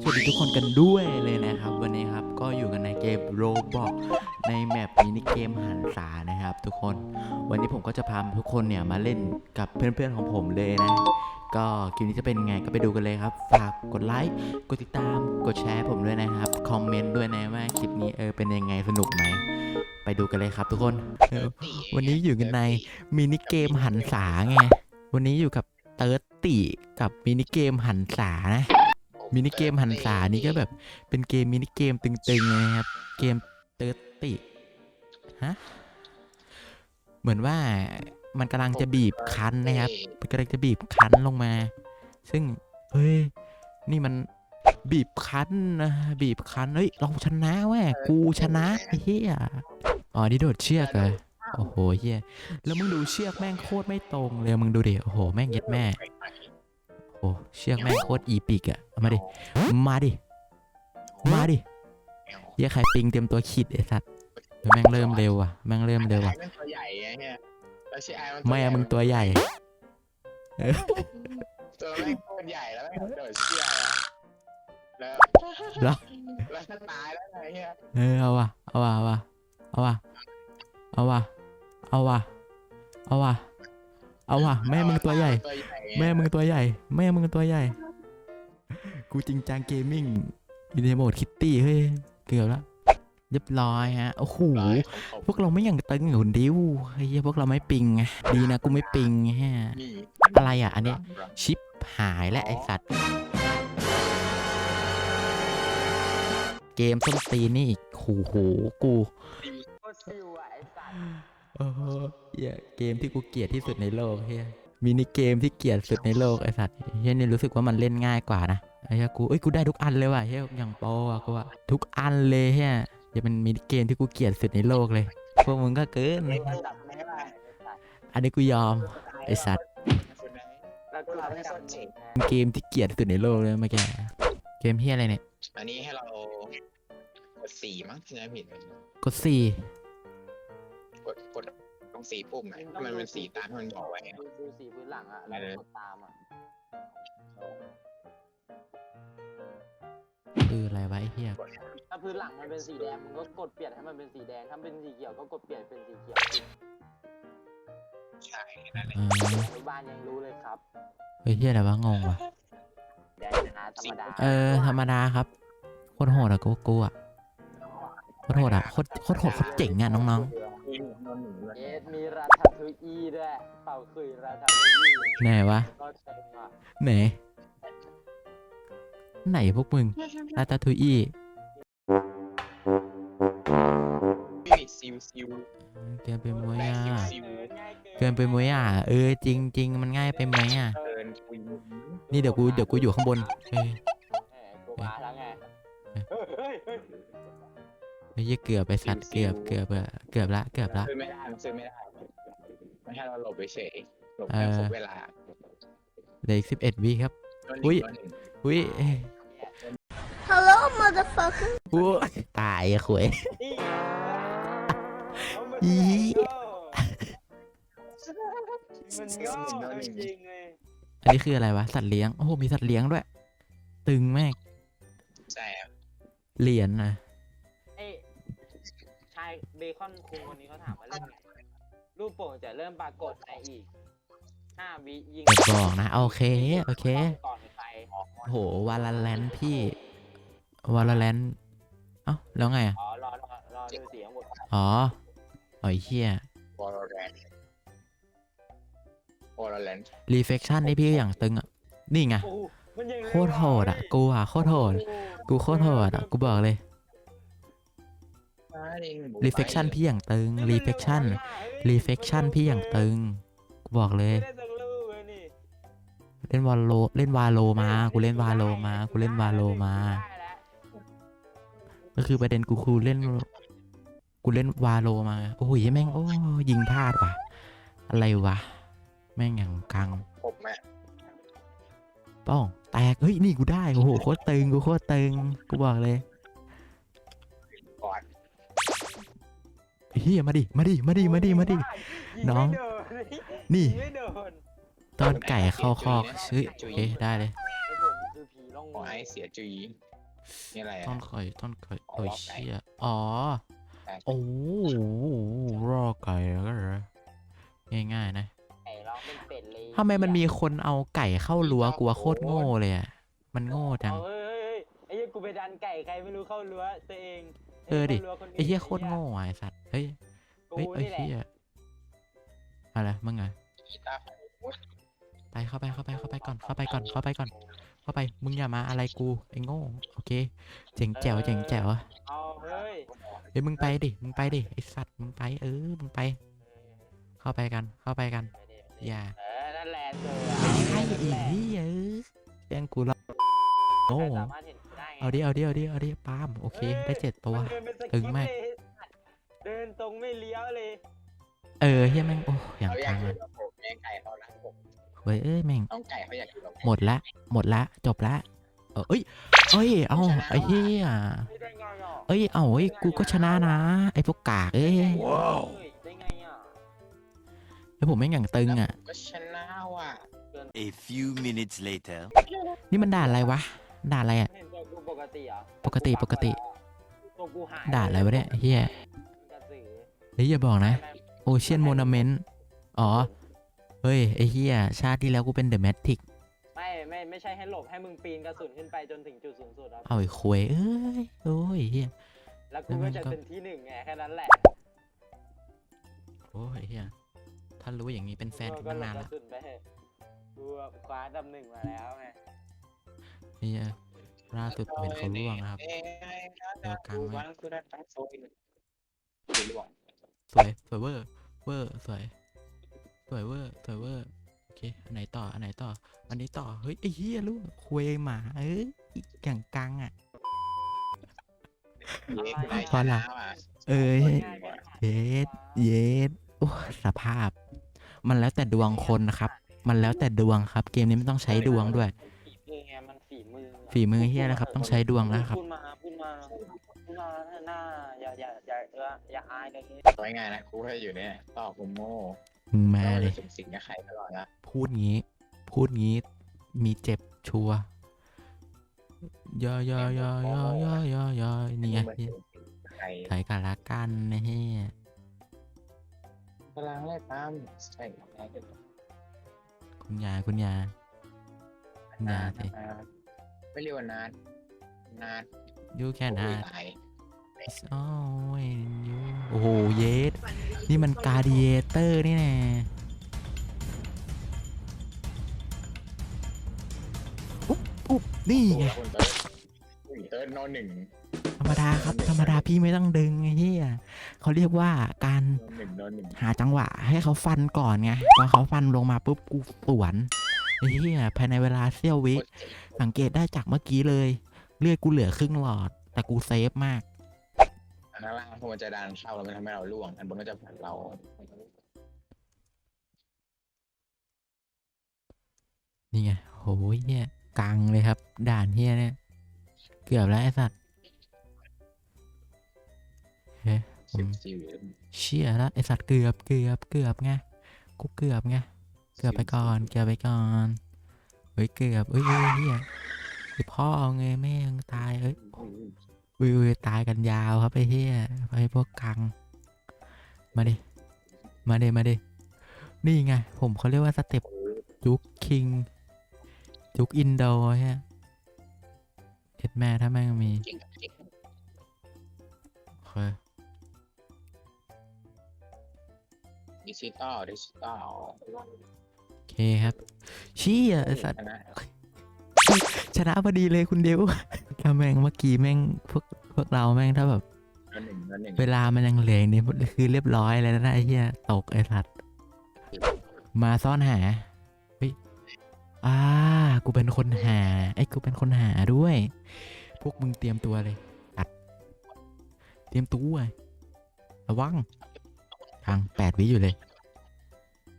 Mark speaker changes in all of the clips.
Speaker 1: สวัสดีทุกคนกันด้วยเลยนะครับ วันนี้ครับก็อยู่กันในเกมโรบอกในแมปมินิเกมหันษานะครับทุกคน วันนี้ผมก็จะพาทุกคนเนี่ยมาเล่นกับเพื่อนๆของผมเลยนะ ก็คลิปนี้จะเป็นไงก็ไปดูกันเลยครับ ฝากกดไลค์กดติดตามกดแชร์ผมด้วยนะครับ คอมเมนต์ด้วยนะว่าคลิปนี้เออเป็นยังไงสนุกไหมไปดูกันเลยครับทุกคนเออวันนี้อยู่กันในมินิเกมหันษาไงวันนี้อยู่กับเติร์ตติกับมินิเกมหันษานะ มินิเกมหันษานี่ก็แบบ เป็นเกมมินิเกมตึงๆเลยนะครับ เกมเติร์ติฮะเหมือนว่ามันกำลังจะบีบคั้นนะครับมันกำลังจะบีบคั้นลงมา ซึ่งเฮ้ยนี่มันบีบคั้นนะบีบคั้นเฮ้ยเราชนะแว่กูชนะไอ้เฮียอ๋อนี่โดดเชือกเลยโอ้โหเฮียแล้วมึงดูเชือกแม่งโคตรไม่ตรงเลยมึงดูดิโอ้โหแม่งเย็ดแม่โอ้เชือกแม่งโคตรอีปิกอะเอามาดิ มาดิ มาดิเหี้ยใครปิงเตรียมตัวขีดไอ้สัตว์เดี๋ยวแม่งเริ่มเร็วอะแม่งเริ่มเร็วอะ
Speaker 2: ไอ้มันตัวใหญ่ไงเนี่ยแล้วชื่อไอ้มัน
Speaker 1: แม่มึงตัวใหญ่
Speaker 2: ตัวแม่งตัวใหญ่แล้วแม่งโดดเชือกอะแล้ว
Speaker 1: แล้ว
Speaker 2: แล้วถ้าตายแล้วไงเนี่ย
Speaker 1: เออเอาว่ะเอาว่ะเอาว่ะเอาว่ะเอาว่ะเอาว่ะเอาว่ะ เอาว่ะแม่มึงตัวใหญ่
Speaker 2: ตัวใหญ่ไง
Speaker 1: แม่มึงตัวใหญ่ แม่มึงตัวใหญ่ กูจริงจังเกมมิ่งอยู่ในโหมดคิตตี้เฮ้ยเกือบแล้วเรียบร้อยฮะโอ้โห
Speaker 2: ร้อยของผม
Speaker 1: พวกเราไม่อย่างตึงหุ่นดิวเฮ้ยพวกเราไม่ปิงไงดีนะกูไม่ปิงฮะ
Speaker 2: นี่
Speaker 1: อะไรอะอันเนี้ยชิปหายและไอสัตว์ เกมส้นตีนนี่อีกหูหูกู
Speaker 3: โคตรซิวอะไอ้สัตว์
Speaker 1: เออเหี้ยเกมที่กูเกลียดที่สุดในโลกเฮียมินิเกมที่เกลียดสุดในโลกไอสัตว์เฮียนี่รู้สึกว่ามันเล่นง่ายกว่านะไอ้เฮียกูเอ้ยกูได้ทุกอันเลยว่ะเฮียอย่างโปรอะกูว่าทุกอันเลยเฮียจะเป็นมินิเกมที่กูเกลียดสุดในโลกเลยพวกมึงก็เกิน
Speaker 3: ไอ้สัตว์ไม่ได้ไอ้สัตว์
Speaker 1: อันนี้กูยอมไอสัตว์
Speaker 2: คนไหน
Speaker 3: แล้วกูรับไม่สนใจ
Speaker 1: เกมที่เกลียดสุดในโลกเลยเมื่อกี้เกมเฮียอะไรเนี่ย
Speaker 2: อันนี้ให้เรากดสี่มั้งที่ไหนผิด
Speaker 1: กดสี่
Speaker 2: กดกดตรงสีปุ่มไหนถ้ามันเป็นสีตามที่มันบอกไว้อะ
Speaker 3: ดูดูสีพื้นหลังอะแล้วก็กดตามอะ
Speaker 1: คืออะไรวะไอ้เฮีย
Speaker 3: ถ้าพื้นหลังมันเป็นสีแดงมึงก็กดเปลี่ยนให้มันเป็นสีแดงถ้าเป็นสีเขียวก็กดเปลี่ยนเป็นสีเขียว
Speaker 2: ใช่นั่นแหละ
Speaker 1: อ่า
Speaker 3: อนุบาลยังรู้เลยครับ
Speaker 1: เฮ้ยเฮียอะไรวะงงวะ
Speaker 3: แดงชนะธรรมดา
Speaker 1: เออ ธรรมดาครับโคตรโหดอะกูกูอะโคตรโหดอะโคตรโคตรโหดโคตรเจ๋งอะน้อง
Speaker 3: เอสมีราทาทุอีด้วยเป่าคุยราทาทุอี
Speaker 1: ๆไหนวะ
Speaker 3: ก็เต็มอะ
Speaker 1: ไหน ไหนพวกมึงราตาทุยอี้
Speaker 2: พี่ซิวซิว
Speaker 1: เกินไปมวย
Speaker 2: แบก
Speaker 1: อะ
Speaker 2: ซิวซิว
Speaker 3: ง่าย
Speaker 1: เกินไปมวยอะ เออจริงจริงๆมันง่ายไปไหมอะ
Speaker 2: เดินคุย
Speaker 1: นี่เดี๋ยวกูเดี๋ยวกูอยู่ข้างบนเฮ้ย
Speaker 3: เออ
Speaker 1: เฮ้ยเกือบไปสัตว์เกือบเกือบอะเกือบละเกือบละ
Speaker 2: ซื้อไม่ได้มันซื้อไม่ได้ไม่ให้เราหลบไปเฉยหลบ
Speaker 1: เอ
Speaker 2: แค่
Speaker 1: อ
Speaker 2: ครบเวลา
Speaker 1: เหลืออีกสิบเอ็ดวิครับ
Speaker 2: ตัวห
Speaker 1: อุ๊
Speaker 2: นึ่
Speaker 1: ย
Speaker 2: งตัวหนึ่ง
Speaker 1: อุ้ย
Speaker 4: Hello, motherfucker.
Speaker 1: อู้ตายอะขวย
Speaker 3: นี่เอามัน
Speaker 1: อี
Speaker 3: มันโง่จริงๆเลย
Speaker 1: อันนี้คืออะไรวะ สัตว์เลี้ยง โอ้โห มีสัตว์เลี้ยงด้วย ตึงแม่ง
Speaker 2: ใช่ครับ
Speaker 1: เหรียญนะ
Speaker 3: ไอ้ชาย เบคอนคุงคนนี้เขาถามว่าเล่นไงรูปโป่งจะเริ่มปรากฏในอีกห้าวิยิง
Speaker 1: อย่าบอกนะ โอเค โอเค
Speaker 3: ก่อนใคร
Speaker 1: โหวาลาแลนพี่วาลาแลนเอ้าแล้วไงอะ
Speaker 3: อ๋อรอรอรอดูเสียงบท
Speaker 1: อ๋ออ๋อไอ้เฮียว
Speaker 2: อลแลนด์วอลแลนด์
Speaker 1: รีเฟ c ชั่นนี่พี่ก็อย่างตึงอะ นี่ไง
Speaker 3: โอ้โหมันยัง
Speaker 1: โคตรโหดอะ กูอะโคตรโหด กูโคตรโหดอะ กูบอกเลย รีเฟ c ชั่นพี่อย่างตึงรีเฟ c ชั่นรีเฟ c ชั่นพี่อย่างตึงกูบอกเลย
Speaker 3: ไม่ได้สักลูกเลยนี่
Speaker 1: เล่นวาโลเล่นวาโลมา กูเล่นวาโลมา กูเล่นวาโลมา
Speaker 3: ได้แล้ว
Speaker 1: ก็คือประเด็นกูคือเล่น กูเล่นวาโลมา โอ้ยแม่งโอ้ยิงพลาดว่ะ อะไรวะ แม่งอย่างกัง
Speaker 2: ผมอะ
Speaker 1: ป้องแตก เฮ้ย นี่กูได้ โอ้โห โคตรตึง กูโคตรตึง กูบอกเลย
Speaker 2: ก่อน
Speaker 1: เฮียมาดิมาดิมาดิมาดิมาดิ
Speaker 3: ยิง
Speaker 1: น้อง
Speaker 3: ไม่โดน
Speaker 1: นี่
Speaker 3: ยิงไม่โดน
Speaker 1: ต้นไก่เข้าคอกเฮ้ยโอเคได้เลย
Speaker 3: ไอ้ผมคือผีล่องต้อง
Speaker 2: ขอให้เสียจุยนี่อะไร
Speaker 1: ต้
Speaker 2: อะ
Speaker 1: นข่อยต้นข่อย
Speaker 2: อ๋อ
Speaker 1: โอ้ย
Speaker 2: รอไก่
Speaker 1: เชี่ยอ๋อ
Speaker 2: ไก่
Speaker 1: โอ้รอไก่แล้วก็เหรอง่ายๆนะ
Speaker 3: ไก่ร้องเป็นเป็ดเลย
Speaker 1: ทำไมมันมีคนเอาไก่เข้ารั้วกูว่าโคตรโง่เลยอะ มันโง่จัง
Speaker 3: เอาเฮ้ยเฮ้ยเฮ้ยไอ้เหี้ยกูไปดันไก่ใครไม่รู้เข้ารั้วตัวเอง
Speaker 1: เออดิ
Speaker 3: ข้ารั้วคนน
Speaker 1: ไอ้เหี้ยโคตรโง่อะไอ้สัตว์ เฮ้ย
Speaker 3: กู
Speaker 1: เฮ้ยไอ้
Speaker 3: นี่แหละ
Speaker 1: เหี้ยอะไรมึงไง
Speaker 2: กีตาร์
Speaker 1: ไปเข้าไปเข้าไปเข้าไปก่อนเข้าไปก่อนเข้าไปก่อน เข้าไปมึงอย่ามาอะไรกูไอ้โง่โอเค เจ๋งแจ๋วเจ๋งแจ๋ว
Speaker 3: เอาเฮ้ย
Speaker 1: เฮ้ยมึงไปดิมึงไปดิไอ้สัตว์มึงไปเออมึงไป เข้าไปกันเข้าไปกัน
Speaker 3: ไปดิไปดิ
Speaker 1: อย่า
Speaker 3: เออนั่นแหละเจอ
Speaker 1: ไม่ใช่
Speaker 3: นั่น
Speaker 1: อี
Speaker 3: แหละ
Speaker 1: นี่เออแย่งกูละโอ้
Speaker 3: ใครสามารถเห็นกูได้ไง
Speaker 1: เอาดิเอาดิเอาดิเอาดิปาล์มโอเคได้เจ็ดตัว
Speaker 3: มันเดินเป็นส
Speaker 1: ตึง
Speaker 3: คริปต์
Speaker 1: มาก
Speaker 3: เลยเดิน ตรงไม่เลี้ยวเลย
Speaker 1: เออเฮียแม่งโอ้อย่าง
Speaker 2: เขาอยาก
Speaker 1: กลาง
Speaker 2: กิ
Speaker 1: เล
Speaker 2: น
Speaker 1: ย
Speaker 2: กับผมแม่งไก่เขารักผม
Speaker 1: เว้ยเอ้ยแม่ง
Speaker 2: ต้องไก่เขาอยากกินกับผม
Speaker 1: หมดละหมดละจบละเออเอ้ยเอ้ยเอาไอ้เหี้ย
Speaker 3: ไม่ได้ไงอะ
Speaker 1: เอ้ยเอาเอ้ยกูก็ชนะนะ ไอ้พวกกากเอ้ย
Speaker 3: ว้าว ได้ไงอะ
Speaker 1: ไอ้ผมแม่งอย่างตึงอะ
Speaker 2: ก็ชนะว่ะ
Speaker 5: A few minutes later.
Speaker 1: นี่มันด่าอะไรวะด่าอะไรอะ
Speaker 3: เห็นตัวกูปกติเหรอ
Speaker 1: ปกติปกติ
Speaker 3: ตัวกูหาย
Speaker 1: ด่าอะไรวะเนี่ยเฮีย
Speaker 3: กระสือ
Speaker 1: เฮ้ยอย่าบอกนะโอเชียนโมนาเมนต์อ๋อ เฮ้ย ไอ้เฮียชาติที่แล้วกูเป็นเดอะแมทริก
Speaker 3: ไม่ไม่ไม่ใช่ให้หลบให้มึงปีนกระสุนขึ้นไปจนถึงจุดสูงสุดครับ
Speaker 1: เอาไอ้ควยเอ้ยโอ้ยเฮีย
Speaker 3: แล้วกูก็จะเป็นที่หนึ่งไงแค่นั้นแหละ
Speaker 1: โอ้ยเฮียถ้ารู้อย่างนี้เป็นแฟนกัน
Speaker 3: ก็
Speaker 1: ตั้ง
Speaker 3: หล
Speaker 1: นา
Speaker 3: บ
Speaker 1: น
Speaker 3: ก
Speaker 1: ละ
Speaker 3: ระสุนไปเถอะกูคว้าอันดับหนึ่งมาแล้วไง
Speaker 1: เฮียล่าสุดผมเห็นเขาล่วงนะครับ
Speaker 2: เอ้ย
Speaker 1: เดี๋ยวกลางไว้
Speaker 2: วางคือได้ตั้งโซ่ยล่วง
Speaker 1: สวย สวยเวอร์ เวอร์ สวย สวยเวอร์ สวยเวอร์ โอเค อันไหนต่อ อันไหนต่อ อันนี้ต่อ เฮ้ยไอ้เหี้ยลูกคุยหมา เอ้ยอย่างกังอะ
Speaker 2: เย้กูได้
Speaker 1: พอละ
Speaker 2: ชนะว่ะ
Speaker 1: เอ้ย
Speaker 2: ง่ายกว่า
Speaker 1: เย็ดเย็ดโอ้ยสภาพ มันแล้วแต่ดวงคนนะครับ มันแล้วแต่ดวงครับ เกมนี้ไม่ต้องใช้ดวงด้วย
Speaker 3: ฝีมือไงมันฝีมือ
Speaker 1: ฝีมือเฮียนะครับ ต้องใช้ดวงแล้วครับ
Speaker 3: พูดมาพูดมาพูดมาหน้าอย่าอย่าอย่า อย่าอย่าอายเลย
Speaker 2: ไว้ง่ายนะกูให้อยู่เนี่ยตอบผมโง่
Speaker 1: มึงมา
Speaker 2: เรา
Speaker 1: เล
Speaker 2: จะ
Speaker 1: ย
Speaker 2: สุ่มสิงกับใครตลอดนะ
Speaker 1: พูดงี้ พูดงี้มีเจ็บชัวร์ยอยอยอยอยอยอยอเนี่ย
Speaker 2: ไม่เหมือนสุ่มสิงกับใคร
Speaker 1: ใส่กันละกันนะเฮีย
Speaker 2: พลังไล่ตามใช่แน่เลย
Speaker 1: คุณยายคุณยายคุณยายสิ
Speaker 2: นานไม่เรียกว่านานนาน
Speaker 1: ยูแค่นา
Speaker 2: โอ้ยตาย
Speaker 1: โอ้ยโอ้โหเยสนี่มันการ์ดิเอเตอร์นี่แน่อุ๊บอุ๊บนี่
Speaker 2: โอ้
Speaker 1: ไง
Speaker 2: เติร์ดอุ้ยเติร์ดโนหนึ่ง
Speaker 1: ธรรมดาครับ ธรรมดาพี่ไม่ต้องดึงไอ้เหี้ยเขาเรียกว่าการ
Speaker 2: หา
Speaker 1: จังหวะ ให้เขาฟันก่อนไงพอเขาฟันลงมาปุ๊บกูสวนไอ้เหี้ยภายในเวลาเสี้ยววิสังเกตได้จากเมื่อกี้เลย เลือดกูเหลือครึ่งหลอด แต่กูเซฟมาก
Speaker 2: อันนั้นล่างพวกมันจะดันเข้าแล้วมันทำให้เราล่วงอันบนก็จะผลักเรา
Speaker 1: นี่ไงโหยเนี่ยกังเลยครับ ด่านเฮียเนี่ย เกือบแล้วไอ้สัตว์เฮ้ยผมเชี่ยแล้วไอ้สัตว์เกือบเกือบเกือบไงกูเกือบไงเกือบไปก่อนเกือบไปก่อนเฮ้ยเกือบเอ้ยเฮียไอ้พ่อเอาไงแม่งตายเอ้ย อุ้ยอุ้ยตายกันยาวครับไอ้เฮียไอ้พวกกัง มาดิมาดิมาดินี่ไง ผมเขาเรียกว่าสเต็ปจุกคิง จุกอินโดเฮียเด็ดแม่ถ้าแม่งมี
Speaker 2: เก่งเก่ง
Speaker 1: โอเค
Speaker 2: ดิจิตอลดิจิตอล
Speaker 1: โอเคครับเชี่ยไอ้สัตว์
Speaker 2: ชนะ
Speaker 1: ชนะพอดีเลยคุณเดียว ถ้าแม่งเมื่อกี้แม่งพวกพวกเราแม่งถ้าแบบ
Speaker 2: โนหนึ่งโนหนึ่ง
Speaker 1: เวลามันยังเหลืออกนี่คือเรียบร้อยแล้วนะไอ้เหี้ยตกไอ้สัตว์มาซ่อนหาเฮ้ยอ่า กูเป็นคนหา ไอ้ยกูเป็นคนหาด้วย พวกมึงเตรียมตัวเลยอัด เตรียมตัวระวังทางแปดวิอยู่เลย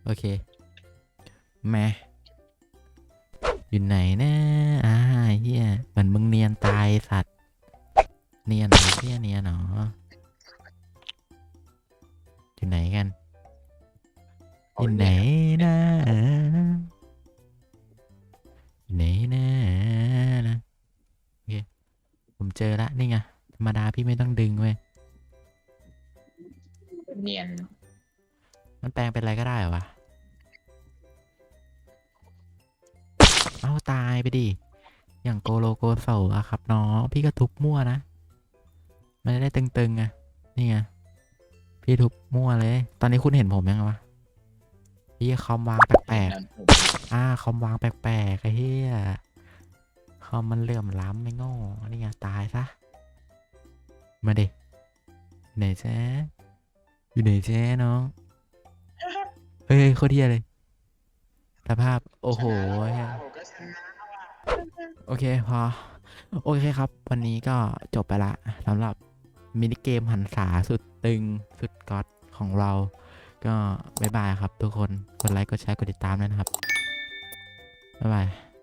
Speaker 1: โอเค แม่ อยู่ไหนนะอ่าเฮียเหมือนมึงเนียนตายสัตว์ เนียนเหรอเฮียเนียนเหรออยู่ไหนกันอยู่ไหนนะอยู่ไหนนะนะผมเจอละนี่ไงธรรมดาพี่ไม่ต้องดึงเว้ย
Speaker 2: เนียน
Speaker 1: มันแปลงเป็นอะไรก็ได้เหรอวะ เอาตายไปดิ อย่างโกโลโกโซอะครับน้องพี่ก็ทุบมั่วนะ มันจะได้ตึงๆไงนี่ไง พี่ทุบมั่วเลย ตอนนี้คุณเห็นผมยังวะพี่คอมวางแปลกๆอ่าคอมวางแปลกๆไอ้เหี้ยคอมมันเหลื่อมล้ำไม่โง่นี่ไงตายซะ มาดิอยู่ไหนแจ๊อยู่ไหนแจ๊น้อง เฮ้ยโคตรเทียเลยสภาพ โอ้โห
Speaker 2: ผมก็ชนะ
Speaker 1: โอเคพอ โอเคครับ วันนี้ก็จบไปละสำหรับมินิเกมหันษาสุดตึงสุดก๊อตของเรา ก็บ๊ายบายครับทุกคน กดไลค์ กดแชร์ กดติดตามด้วยนะครับ บ๊ายบาย